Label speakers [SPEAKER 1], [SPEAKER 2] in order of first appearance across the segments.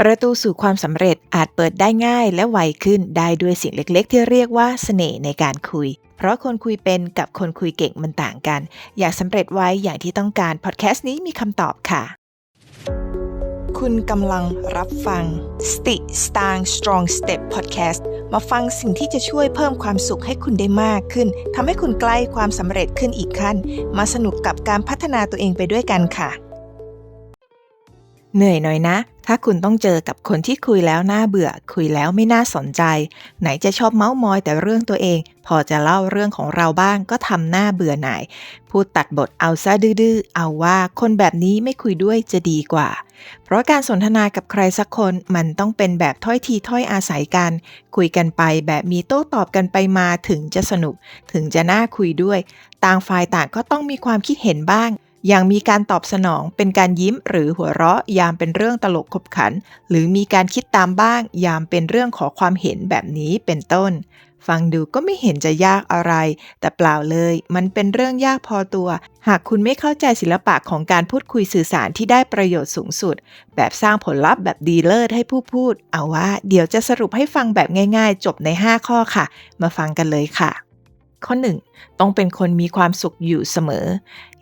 [SPEAKER 1] ประตูสู่ความสำเร็จอาจเปิดได้ง่ายและไวขึ้นได้ด้วยสิ่งเล็กๆ ที่เรียกว่าเสน่ห์ในการคุย เพราะคนคุยเป็นกับคนคุยเก่งมันต่างกัน อยากสำเร็จไว้อย่างที่ต้องการพอดแคสต์นี้มีคำตอบค่ะ คุณกำลังรับฟัง Sti Stang Strong Step Podcast มาฟังสิ่งที่จะช่วยเพิ่มความสุขให้คุณได้มากขึ้นทำให้คุณใกล้ความสำเร็จขึ้นอีกขั้น มาสนุกกับการพัฒนาตัวเองไปด้วยกันค่ะ เหนื่อยหน่อยนะ ถ้าคุณต้องเจอกับคนที่คุยแล้วน่าเบื่อ คุยแล้วไม่น่าสนใจ ไหนจะชอบเมาส์มอยแต่เรื่องตัวเอง พอจะเล่าเรื่องของเราบ้างก็ทำหน้าเบื่อหน่าย พูดตัดบทเอาซะดื้อเอาว่าคนแบบนี้ไม่คุยด้วยจะดีกว่า เพราะการสนทนากับใครสักคนมันต้องเป็นแบบถ้อยทีถ้อยอาศัยกัน คุยกันไปแบบมีโต้ตอบกันไปมาถึงจะสนุก ถึงจะน่าคุยด้วย ต่างฝ่ายต่างก็ต้องมีความคิดเห็นบ้าง อย่างมีการตอบสนองเป็นการยิ้มหรือหัวเราะยามเป็นเรื่องตลกขบขัน หรือมีการคิดตามบ้าง ยามเป็นเรื่องขอความเห็นแบบนี้เป็นต้น ฟังดูก็ไม่เห็นจะยากอะไร แต่เปล่าเลย มันเป็นเรื่องยากพอตัว หากคุณไม่เข้าใจศิลปะของการพูดคุยสื่อสารที่ได้ประโยชน์สูงสุด แบบสร้างผลลัพธ์แบบดีเลิศให้ผู้พูด เอาว่า เดี๋ยวจะสรุปให้ฟังแบบง่าย ๆ จบใน 5 ข้อค่ะ มาฟังกันเลยค่ะ ข้อ 1. ต้องเป็นคนมีความสุขอยู่เสมอ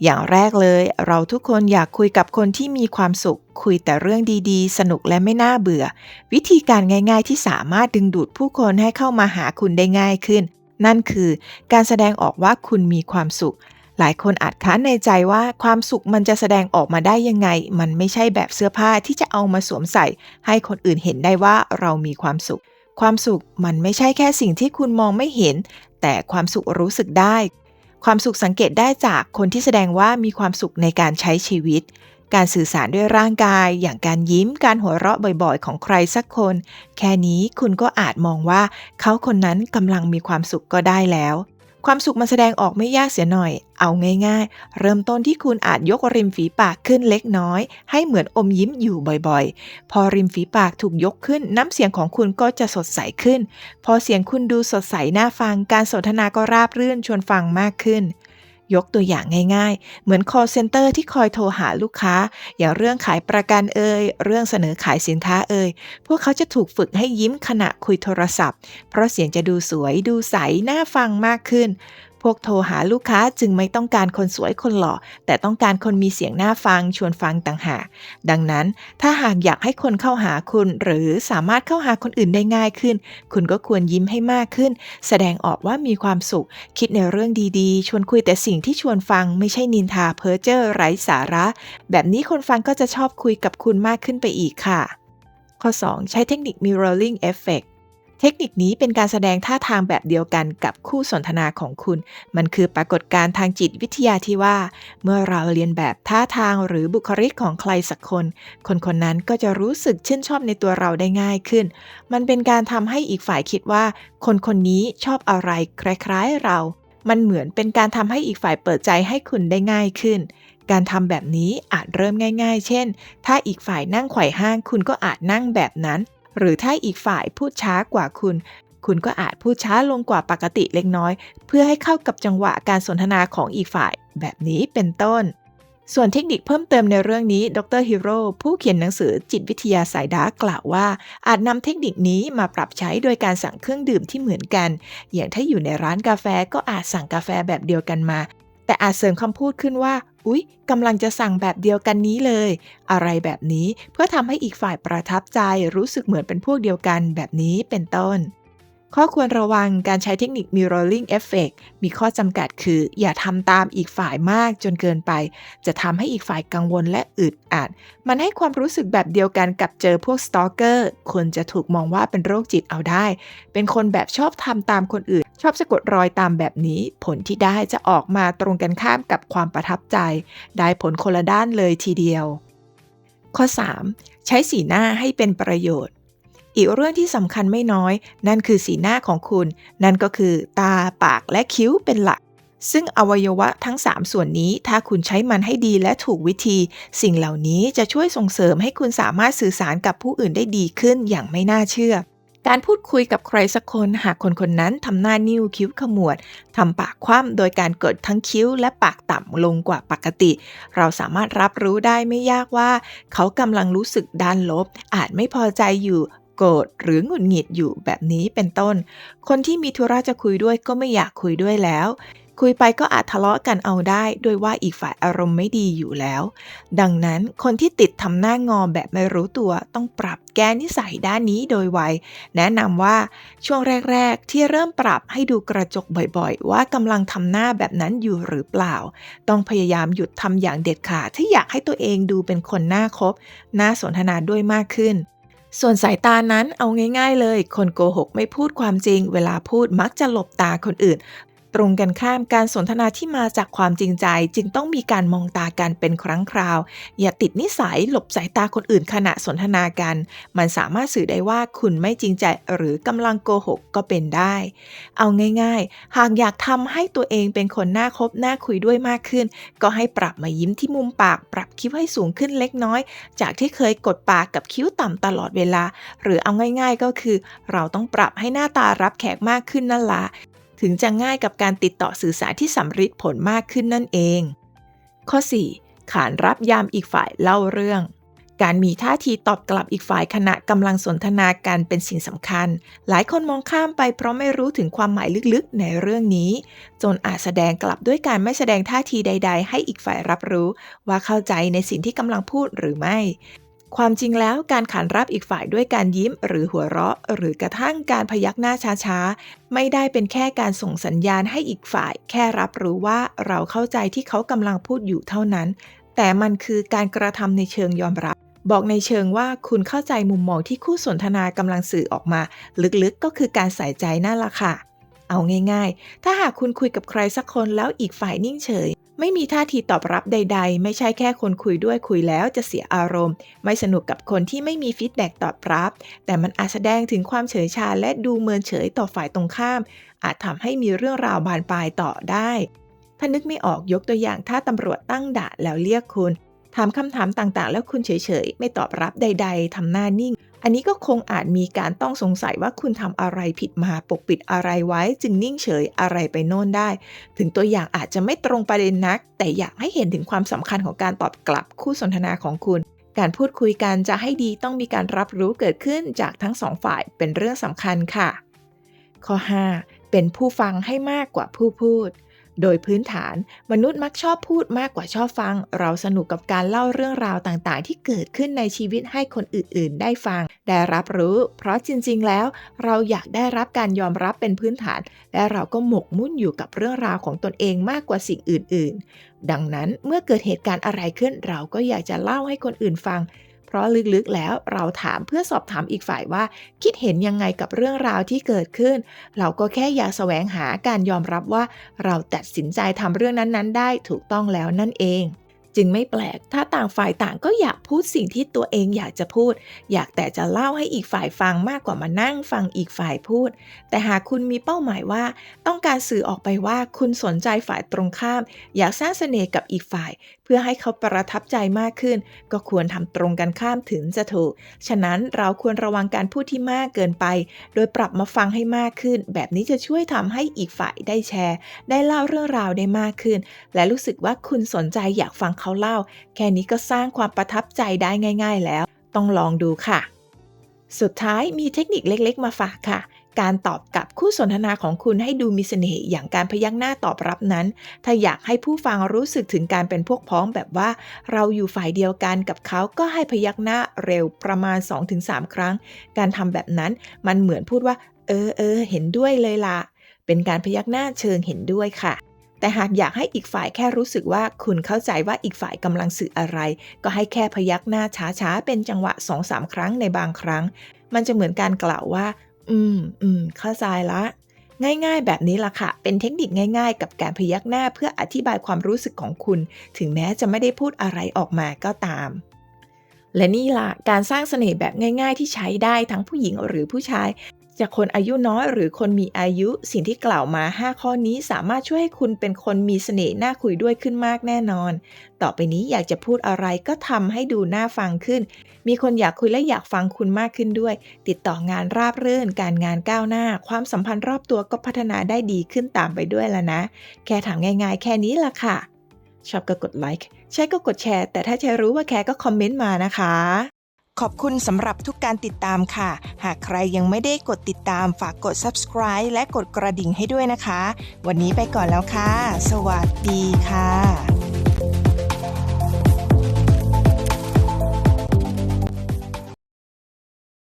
[SPEAKER 1] อย่างแรกเลย เราทุกคนอยากคุยกับคนที่มีความสุข คุยแต่เรื่องดีๆ สนุกและไม่น่าเบื่อ วิธีการง่าย ๆ ที่สามารถดึงดูดผู้คนให้เข้ามาหาคุณได้ง่ายขึ้น นั่นคือการแสดงออกว่าคุณมีความสุข หลายคนอาจค้านในใจว่าความสุขมันจะแสดงออกมาได้ยังไง มันไม่ใช่แบบเสื้อผ้าที่จะเอามาสวมใส่ ให้คนอื่นเห็นได้ว่าเรามีความสุข ความสุขมันไม่ใช่แค่สิ่งที่คุณมองไม่เห็น แต่ความสุขรู้สึกได้ ความสุขสังเกตได้จากคนที่แสดงว่ามีความสุขในการใช้ชีวิต การสื่อสารด้วยร่างกาย อย่างการยิ้ม การหัวเราะบ่อยๆ ของใครสักคน แค่นี้คุณก็อาจมองว่าเขาคนนั้นกำลังมีความสุขก็ได้แล้ว ความสุขมันแสดงออกไม่ยากเสียหน่อย เอาง่ายๆ เริ่มต้นที่คุณอาจยกริมฝีปากขึ้นเล็กน้อย ให้เหมือนอมยิ้มอยู่บ่อยๆ พอริมฝีปากถูกยกขึ้น น้ำเสียงของคุณก็จะสดใสขึ้น พอเสียงคุณดูสดใสน่าฟัง การสนทนาก็ราบรื่นชวนฟังมากขึ้น ยกตัวอย่างง่ายๆ เหมือน call center ที่คอยโทรหาลูกค้า อย่างเรื่องขายประกันเอ่ย เรื่องเสนอขายสินค้าเอ่ย พวกเขาจะถูกฝึกให้ยิ้มขณะคุยโทรศัพท์ เพราะเสียงจะดูสวยดูใสน่าฟังมากขึ้น พวกโทรหาลูกค้าจึงไม่ต้องการคนสวยคนหล่อ แต่ต้องการคนมีเสียงน่าฟังชวนฟังต่างหาก ดังนั้นถ้าหากอยากให้คนเข้าหาคุณ หรือสามารถเข้าหาคนอื่นได้ง่ายขึ้น คุณก็ควรยิ้มให้มากขึ้น แสดงออกว่ามีความสุข คิดในเรื่องดีๆ ชวนคุยแต่สิ่งที่ชวนฟังไม่ใช่นินทาเพ้อเจ้อไร้สาระ แบบนี้คนฟังก็จะชอบคุยกับคุณมากขึ้นไปอีกค่ะ ข้อ 2 ใช้เทคนิค mirroring effect เทคนิคนี้เป็นการแสดงท่าทางแบบเดียวกันกับคู่สนทนาของคุณ มันคือปรากฏการณ์ทางจิตวิทยาที่ว่า เมื่อเราเรียนแบบท่าทางหรือบุคลิกของใครสักคน คนคนนั้นก็จะรู้สึกชื่นชอบในตัวเราได้ง่ายขึ้น มันเป็นการทำให้อีกฝ่ายคิดว่า คนคนนี้ชอบอะไรคล้ายๆเรา มันเหมือนเป็นการทำให้อีกฝ่ายเปิดใจให้คุณได้ง่ายขึ้นการทำแบบนี้อาจเริ่มง่าย ๆ เช่น ถ้าอีกฝ่ายนั่งไขว่ห้างคุณก็อาจนั่งแบบนั้น หรือถ้าอีกฝ่ายพูดช้ากว่าคุณ คุณก็อาจพูดช้าลงกว่าปกติเล็กน้อย เพื่อให้เข้ากับจังหวะการสนทนาของอีกฝ่าย แบบนี้เป็นต้น ส่วนเทคนิคเพิ่มเติมในเรื่องนี้ ดรฮิโร่ผู้เขียนหนังสือจิตวิทยาสายดาร์กกล่าวว่า อาจนำเทคนิคนี้มาปรับใช้โดยการสั่งเครื่องดื่มที่เหมือนกัน อย่างถ้าอยู่ในร้านกาแฟก็อาจสั่งกาแฟแบบเดียวกันมา แต่อาจเสริมคำพูดขึ้นว่า อุ๊ยกำลังจะสั่งแบบเดียวกันนี้เลย อะไรแบบนี้เพื่อทำให้อีกฝ่ายประทับใจรู้สึกเหมือนเป็นพวกเดียวกันแบบนี้เป็นต้น ข้อควรระวังการใช้เทคนิค mirroring effect มีข้อจำกัดคือ อย่าทำตามอีกฝ่ายมากจนเกินไป จะทำให้อีกฝ่ายกังวลและอึดอัด มันให้ความรู้สึกแบบเดียวกันกับเจอพวกสตอกเกอร์คนจะถูกมองว่าเป็นโรคจิตเอาได้ เป็นคนแบบชอบทำตามคนอื่น ชอบสะกดรอยตามแบบนี้ ผลที่ได้จะออกมาตรงกันข้ามกับความประทับใจ ได้ผลคนละด้านเลยทีเดียว ข้อ 3. ใช้สีหน้าให้เป็นประโยชน์ อีกเรื่องที่สำคัญไม่น้อย นั่นคือสีหน้าของคุณ นั่นก็คือตาปากและคิ้วเป็นหลัก ซึ่งอวัยวะทั้ง 3 ส่วนนี้ถ้าคุณใช้มันให้ดีและถูกวิธี สิ่งเหล่านี้จะช่วยส่งเสริมให้คุณสามารถสื่อสารกับผู้อื่นได้ดีขึ้นอย่างไม่น่าเชื่อการพูดคุยกับใครสักคนหากคนคนนั้นทำหน้านิ้วคิ้วขมวดทำปากคว่ำโดยการกดทั้งคิ้วและปากต่ำลงกว่าปกติ เราสามารถรับรู้ได้ไม่ยากว่า เขากำลังรู้สึกด้านลบ อาจไม่พอใจอยู่ โกรธหรือหงุดหงิดอยู่แบบนี้เป็นต้น คนที่มีธุระจะคุยด้วยก็ไม่อยากคุยด้วยแล้ว คุยไปก็อาจทะเลาะกันเอาได้โดยว่าอีกฝ่ายอารมณ์ไม่ดีอยู่แล้ว ดังนั้นคนที่ติดทำหน้างอแบบไม่รู้ตัว ต้องปรับแก้นิสัยด้านนี้โดยไว แนะนำว่าช่วงแรก ๆ ที่เริ่มปรับให้ดูกระจกบ่อยๆ ว่ากำลังทำหน้าแบบนั้นอยู่หรือเปล่า ต้องพยายามหยุดทำอย่างเด็ดขาดที่อยากให้ตัวเองดูเป็นคนน่าคบน่าสนทนาด้วยมากขึ้น ส่วนสายตานั้นเอาง่าย ๆ เลย คนโกหกไม่พูดความจริง เวลาพูดมักจะหลบตาคนอื่น ตรงกันข้ามการสนทนาที่มาจากความจริงใจ จึงต้องมีการมองตากันเป็นครั้งคราว อย่าติดนิสัยหลบสายตาคนอื่นขณะสนทนากัน มันสามารถสื่อได้ว่าคุณไม่จริงใจหรือกำลังโกหกก็เป็นได้ เอาง่าย ๆ หากอยากทำให้ตัวเองเป็นคนน่าคบน่าคุยด้วยมากขึ้น ก็ให้ปรับมายิ้มที่มุมปาก ปรับคิ้วให้สูงขึ้นเล็กน้อย จากที่เคยกดปากกับคิ้วต่ำตลอดเวลา หรือเอาง่าย ๆ ก็คือ เราต้องปรับให้หน้าตารับแขกมากขึ้นนั่นละ ถึงจะง่ายกับการติดต่อสื่อสารที่สำฤทธิ์ผลมากขึ้นนั่นเอง ข้อ 4. ขานรับยามอีกฝ่ายเล่าเรื่อง การมีท่าทีตอบกลับอีกฝ่ายขณะกำลังสนทนากันเป็นสิ่งสำคัญ หลายคนมองข้ามไปเพราะไม่รู้ถึงความหมายลึกๆ ในเรื่องนี้ จนอาจแสดงกลับด้วยการไม่แสดงท่าทีใด ๆ ให้อีกฝ่ายรับรู้ ว่าเข้าใจในสิ่งที่กำลังพูดหรือไม่ ความจริงแล้วการขานรับอีกฝ่ายด้วยการยิ้มหรือหัวเราะ หรือกระทั่งการพยักหน้าช้าๆ ไม่ได้เป็นแค่การส่งสัญญาณให้อีกฝ่าย แค่รับรู้ว่าเราเข้าใจที่เขากำลังพูดอยู่เท่านั้น แต่มันคือการกระทำในเชิงยอมรับ บอกในเชิงว่าคุณเข้าใจมุมมองที่คู่สนทนากำลังสื่อออกมา ลึกๆก็คือการใส่ใจนั่นละค่ะ เอาง่าย ๆ ถ้าหากคุณคุยกับใครสักคนแล้วอีกฝ่ายนิ่งเฉย ไม่มีท่าทีตอบรับใด ๆ ไม่ใช่แค่คนคุยด้วยคุยแล้วจะเสียอารมณ์ ไม่สนุกกับคนที่ไม่มีฟีดแบ็กตอบรับ แต่มันอาจแสดงถึงความเฉยชาและดูเมินเฉยต่อฝ่ายตรงข้าม อาจทำให้มีเรื่องราวบานปลายต่อได้ ถ้านึกไม่ออกยกตัวอย่างถ้าตำรวจตั้งด่านแล้วเรียกคุณ ถามคำถามต่างๆ แล้วคุณเฉยๆ ไม่ตอบรับใด ๆทำหน้านิ่ง อันนี้ก็คงอาจมีการต้องสงสัยว่าคุณทำอะไรผิดมาปกปิดอะไรไว้ จึงนิ่งเฉยอะไรไปโน่นได้ ถึงตัวอย่างอาจจะไม่ตรงประเด็นนัก แต่อยากให้เห็นถึงความสำคัญของการตอบกลับคู่สนทนาของคุณ การพูดคุยกันจะให้ดีต้องมีการรับรู้เกิดขึ้นจากทั้งสองฝ่ายเป็นเรื่องสำคัญค่ะ ข้อ 5 เป็นผู้ฟังให้มากกว่าผู้พูด โดยพื้นฐานมนุษย์มักชอบพูดมากกว่าชอบฟัง เราสนุกกับการเล่าเรื่องราวต่างๆ ที่เกิดขึ้นในชีวิตให้คนอื่นๆ ได้ฟัง ได้รับรู้ เพราะจริงๆ แล้ว เราอยากได้รับการยอมรับเป็นพื้นฐาน และเราก็หมกมุ่นอยู่กับเรื่องราวของตนเองมากกว่าสิ่งอื่น ๆ ดังนั้นเมื่อเกิดเหตุการณ์อะไรขึ้นเราก็อยากจะเล่าให้คนอื่นฟัง ราะลึกๆแล้วเราถามเพื่อสอบถามอีกฝ่ายว่า คิดเห็นยังไงกับเรื่องราวที่เกิดขึ้น เราก็แค่อยากแสวงหาการยอมรับว่า เราตัดสินใจทำเรื่องนั้นๆ ได้ถูกต้องแล้วนั่นเอง จึงไม่แปลก ถ้าต่างฝ่ายต่างก็อยากพูดสิ่งที่ตัวเองอยากจะพูด อยากแต่จะเล่าให้อีกฝ่ายฟังมากกว่ามานั่งฟังอีกฝ่ายพูด แต่หากคุณมีเป้าหมายว่า ต้องการสื่อออกไปว่าคุณสนใจฝ่ายตรงข้าม อยากสร้างเสน่ห์กับอีกฝ่าย เพื่อให้เขาประทับใจมากขึ้น ก็ควรทำตรงกันข้ามถึงจะถูก ฉะนั้นเราควรระวังการพูดที่มากเกินไป โดยปรับมาฟังให้มากขึ้น แบบนี้จะช่วยทำให้อีกฝ่ายได้แชร์ ได้เล่าเรื่องราวได้มากขึ้น และรู้สึกว่าคุณสนใจอยากฟังเขาเล่า แค่นี้ก็สร้างความประทับใจได้ง่าย ๆ แล้ว ต้องลองดูค่ะ สุดท้ายมีเทคนิคเล็กๆ มาฝากค่ะ การตอบกับคู่สนทนาของคุณให้ดูมีเสน่ห์อย่างการพยักหน้าตอบรับนั้น ถ้าอยากให้ผู้ฟังรู้สึกถึงการเป็นพวกพ้องแบบว่า เราอยู่ฝ่ายเดียวกันกับเขาก็ให้พยักหน้าเร็วประมาณ 2-3 ครั้ง การทำแบบนั้นมันเหมือนพูดว่า เออเออเห็นด้วยเลยละเป็นการพยักหน้าเชิงเห็นด้วยค่ะ แต่หากอยากให้อีกฝ่ายแค่รู้สึกว่าคุณเข้าใจว่าอีกฝ่ายกำลังสื่ออะไร ก็ให้แค่พยักหน้าช้าๆ เป็นจังหวะสองสามครั้งในบางครั้ง มันจะเหมือนการกล่าวว่า อืมอืมเข้าใจละง่ายๆ แบบนี้ล่ะค่ะ เป็นเทคนิคง่ายๆ กับการพยักหน้าเพื่ออธิบายความรู้สึกของคุณ ถึงแม้จะไม่ได้พูดอะไรออกมาก็ตาม และนี่ล่ะ การสร้างเสน่ห์แบบง่ายๆ ที่ใช้ได้ทั้งผู้หญิงหรือผู้ชาย จากคนอายุน้อยหรือคนมีอายุสิ่งที่กล่าวมา 5 ข้อนี้สามารถช่วยให้คุณเป็นคนมีเสน่ห์น่าคุยด้วยขึ้นมากแน่นอน ต่อไปนี้อยากจะพูดอะไรก็ทำให้ดูน่าฟังขึ้น มีคนอยากคุยและอยากฟังคุณมากขึ้นด้วย ติดต่องานราบรื่น การงานก้าวหน้า ความสัมพันธ์รอบตัวก็พัฒนาได้ดีขึ้นตามไปด้วยแล้วนะ แค่ถามง่ายๆ แค่นี้ล่ะค่ะ ชอบก็กดไลค์ใช่ก็กดแชร์ แต่ถ้าจะรู้ว่าแคร์ก็คอมเมนต์มานะคะ ขอบคุณสำหรับทุกการติดตามค่ะ หากใครยังไม่ได้กดติดตามฝากกด subscribe และกดกระดิ่งให้ด้วยนะคะ วันนี้ไปก่อนแล้วค่ะ สวัสดีค่ะ